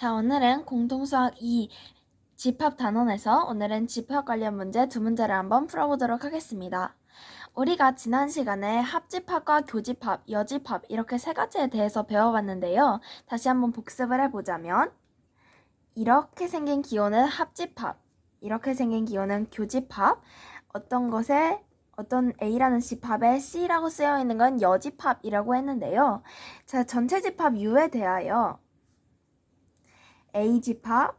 자, 오늘은 공통수학 2 집합 단원에서 오늘은 집합 관련 문제 두 문제를 한번 풀어보도록 하겠습니다. 우리가 지난 시간에 합집합과 교집합, 여집합 이렇게 세 가지에 대해서 배워봤는데요. 다시 한번 복습을 해보자면 이렇게 생긴 기호는 합집합, 이렇게 생긴 기호는 교집합, 어떤 것에 어떤 A라는 집합에 C라고 쓰여 있는 건 여집합이라고 했는데요. 자, 전체 집합 U에 대하여 A 집합,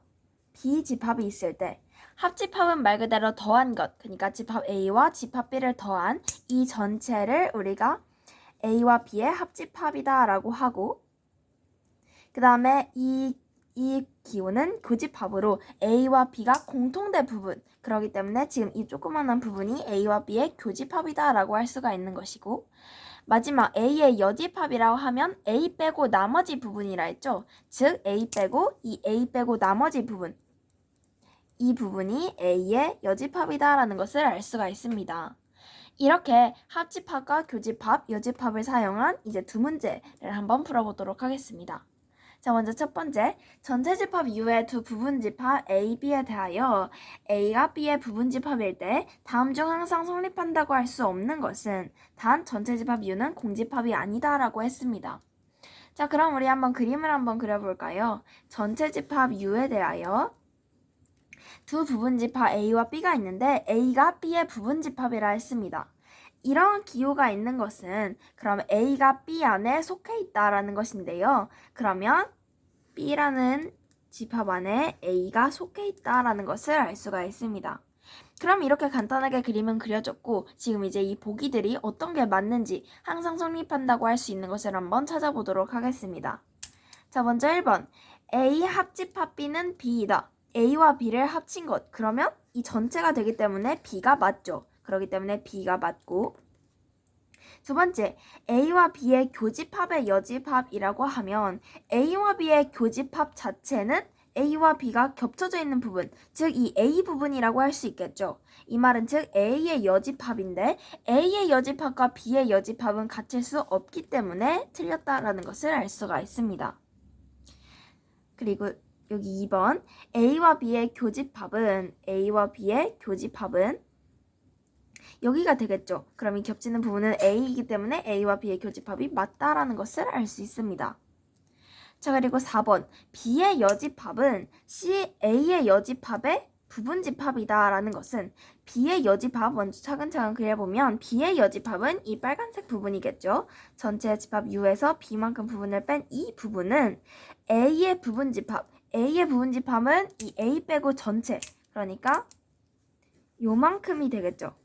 B 집합이 있을 때 합집합은 말 그대로 더한 것, 그러니까 집합 A와 집합 B를 더한 이 전체를 우리가 A와 B의 합집합이다라고 하고 그 다음에 이, 이 기호는 교집합으로 A와 B가 공통된 부분. 그렇기 때문에 지금 이 조그마한 부분이 A와 B의 교집합이다라고 할 수가 있는 것이고 마지막 A의 여집합이라고 하면 A 빼고 나머지 부분이라 했죠. 즉 A 빼고 이 A 빼고 나머지 부분 이 부분이 A의 여집합이다라는 것을 알 수가 있습니다. 이렇게 합집합과 교집합, 여집합을 사용한 이제 두 문제를 한번 풀어보도록 하겠습니다. 자, 먼저 첫 번째, 전체 집합 U의 두 부분 집합 A, B에 대하여 A가 B의 부분 집합일 때 다음 중 항상 성립한다고 할 수 없는 것은 단 전체 집합 U는 공집합이 아니다라고 했습니다. 자, 그럼 우리 한번 그림을 한번 그려볼까요? 전체 집합 U에 대하여 두 부분 집합 A와 B가 있는데 A가 B의 부분 집합이라 했습니다. 이런 기호가 있는 것은 그럼 A가 B 안에 속해 있다라는 것인데요. 그러면 B라는 집합 안에 A가 속해 있다라는 것을 알 수가 있습니다. 그럼 이렇게 간단하게 그림은 그려졌고 지금 이제 이 보기들이 어떤 게 맞는지 항상 성립한다고 할 수 있는 것을 한번 찾아보도록 하겠습니다. 자 먼저 1번 A 합집합 B는 B이다. A와 B를 합친 것 그러면 이 전체가 되기 때문에 B가 맞죠. 그렇기 때문에 B가 맞고 두 번째, A와 B의 교집합의 여집합이라고 하면 A와 B의 교집합 자체는 A와 B가 겹쳐져 있는 부분, 즉 이 A 부분이라고 할 수 있겠죠. 이 말은 즉 A의 여집합인데 A의 여집합과 B의 여집합은 같을 수 없기 때문에 틀렸다라는 것을 알 수가 있습니다. 그리고 여기 2번 A와 B의 교집합은 A와 B의 교집합은 여기가 되겠죠. 그럼 이 겹치는 부분은 A이기 때문에 A와 B의 교집합이 맞다라는 것을 알 수 있습니다. 자 그리고 4번 B의 여집합은 C, A의 여집합의 부분집합이다라는 것은 B의 여집합 먼저 차근차근 그려보면 B의 여집합은 이 빨간색 부분이겠죠. 전체 집합 U에서 B만큼 부분을 뺀 이 부분은 A의 부분집합 A의 부분집합은 이 A 빼고 전체 그러니까 요만큼이 되겠죠.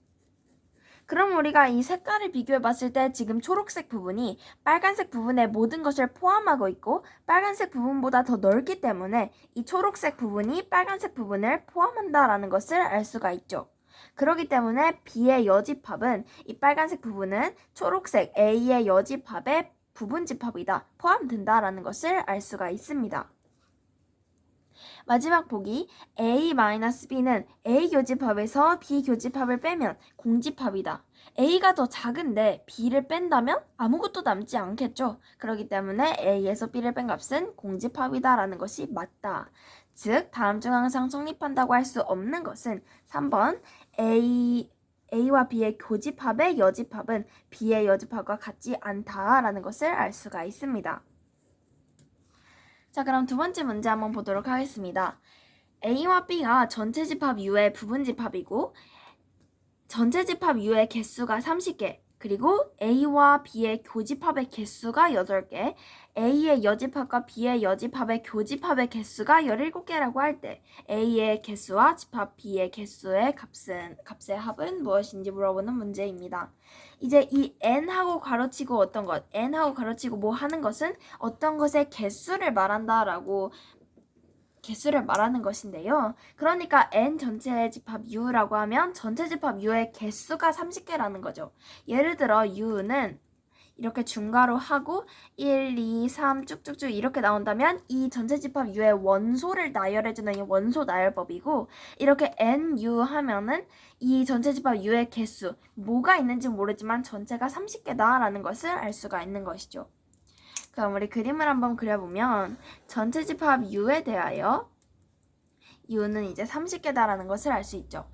그럼 우리가 이 색깔을 비교해 봤을 때 지금 초록색 부분이 빨간색 부분의 모든 것을 포함하고 있고 빨간색 부분보다 더 넓기 때문에 이 초록색 부분이 빨간색 부분을 포함한다라는 것을 알 수가 있죠. 그렇기 때문에 B의 여집합은 이 빨간색 부분은 초록색 A의 여집합의 부분 집합이다. 포함된다라는 것을 알 수가 있습니다. 마지막 보기 A-B는 A 교집합에서 B 교집합을 빼면 공집합이다. A가 더 작은데 B를 뺀다면 아무것도 남지 않겠죠. 그렇기 때문에 A에서 B를 뺀 값은 공집합이다라는 것이 맞다. 즉 다음 중 항상 성립한다고 할 수 없는 것은 3번 A A와 B의 교집합의 여집합은 B의 여집합과 같지 않다라는 것을 알 수가 있습니다. 자, 그럼 두 번째 문제 한번 보도록 하겠습니다. A와 B가 전체 집합 U의 부분 집합이고 전체 집합 U의 개수가 30개 그리고 A와 B의 교집합의 개수가 8개 A의 여집합과 B의 여집합의 교집합의 개수가 17개라고 할 때 A의 개수와 집합 B의 개수의 값은 값의 합은 무엇인지 물어보는 문제입니다. 이제 이 n하고 가로치고 어떤 것, n하고 가로치고 뭐 하는 것은 어떤 것의 개수를 말한다라고 개수를 말하는 것인데요. 그러니까 n 전체의 집합 u라고 하면 전체 집합 u의 개수가 30개라는 거죠. 예를 들어 u는 이렇게 중괄호 하고 1, 2, 3 쭉쭉쭉 이렇게 나온다면 이 전체 집합 u의 원소를 나열해주는 이 원소 나열법이고 이렇게 nu 하면은 이 전체 집합 u의 개수 뭐가 있는지 모르지만 전체가 30개다라는 것을 알 수가 있는 것이죠. 그럼 우리 그림을 한번 그려보면 전체 집합 U에 대하여 U는 이제 30개다라는 것을 알 수 있죠.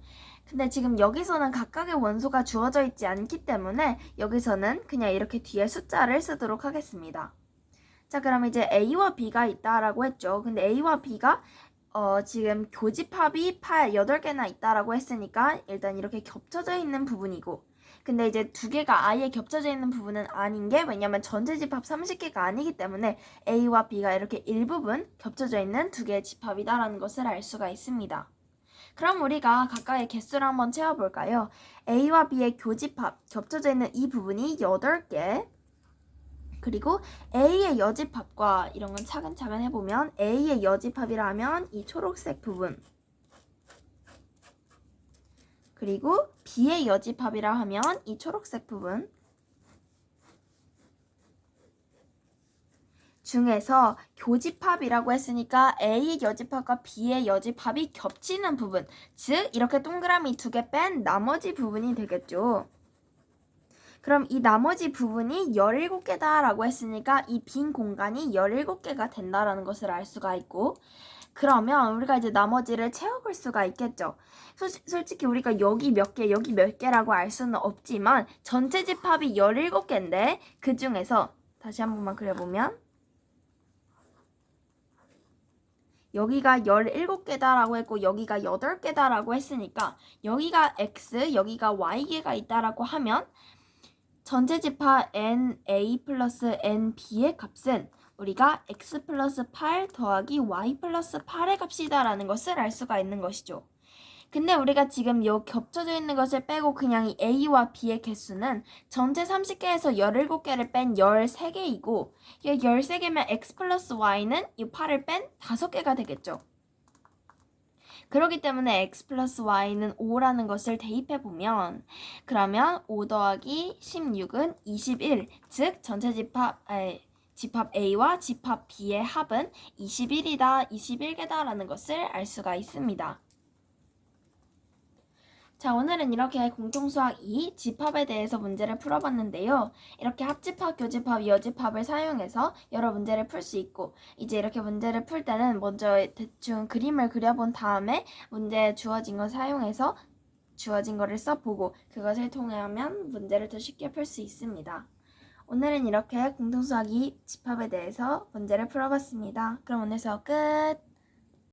근데 지금 여기서는 각각의 원소가 주어져 있지 않기 때문에 여기서는 그냥 이렇게 뒤에 숫자를 쓰도록 하겠습니다. 자, 그럼 이제 A와 B가 있다라고 했죠. 근데 A와 B가 어, 지금 교집합이 8, 8개나 있다라고 했으니까 일단 이렇게 겹쳐져 있는 부분이고 근데 이제 두 개가 아예 겹쳐져 있는 부분은 아닌 게 왜냐면 전체 집합 30개가 아니기 때문에 A와 B가 이렇게 일부분 겹쳐져 있는 두 개의 집합이다라는 것을 알 수가 있습니다. 그럼 우리가 각각의 개수를 한번 채워볼까요? A와 B의 교집합 겹쳐져 있는 이 부분이 8개 그리고 A의 여집합과 이런 건 차근차근 해보면 A의 여집합이라 하면 이 초록색 부분 그리고 B의 여집합이라 하면 이 초록색 부분 중에서 교집합이라고 했으니까 A의 여집합과 B의 여집합이 겹치는 부분 즉 이렇게 동그라미 두 개 뺀 나머지 부분이 되겠죠. 그럼 이 나머지 부분이 17개다 라고 했으니까 이 빈 공간이 17개가 된다라는 것을 알 수가 있고 그러면 우리가 이제 나머지를 채워볼 수가 있겠죠. 솔직- 솔직히 우리가 여기 몇 개, 여기 몇 개라고 알 수는 없지만 전체 집합이 17개인데 그 중에서 다시 한 번만 그려보면 여기가 17개다라고 했고 여기가 8개다라고 했으니까 여기가 x, 여기가 y개가 있다라고 하면 전체 집합 NA 플러스 NB의 값은 우리가 x 플러스 8 더하기 y 플러스 8의 값이다라는 것을 알 수가 있는 것이죠. 근데 우리가 지금 요 겹쳐져 있는 것을 빼고 그냥 이 A와 B의 개수는 전체 30개에서 17개를 뺀 13개이고 이 13개면 x 플러스 y는 이 8을 뺀 5개가 되겠죠. 그렇기 때문에 x 플러스 y는 5라는 것을 대입해 보면 그러면 5 더하기 16은 21, 즉 전체 집합 에, 집합 A와 집합 B의 합은 21이다, 21개다라는 것을 알 수가 있습니다. 자, 오늘은 이렇게 공통수학 2 집합에 대해서 문제를 풀어봤는데요. 이렇게 합집합, 교집합, 여집합을 사용해서 여러 문제를 풀 수 있고 이제 이렇게 문제를 풀 때는 먼저 대충 그림을 그려본 다음에 문제에 주어진 거 사용해서 주어진 거를 써보고 그것을 통하면 문제를 더 쉽게 풀 수 있습니다. 오늘은 이렇게 공통수학 2 집합에 대해서 문제를 풀어봤습니다. 그럼 오늘 수업 끝!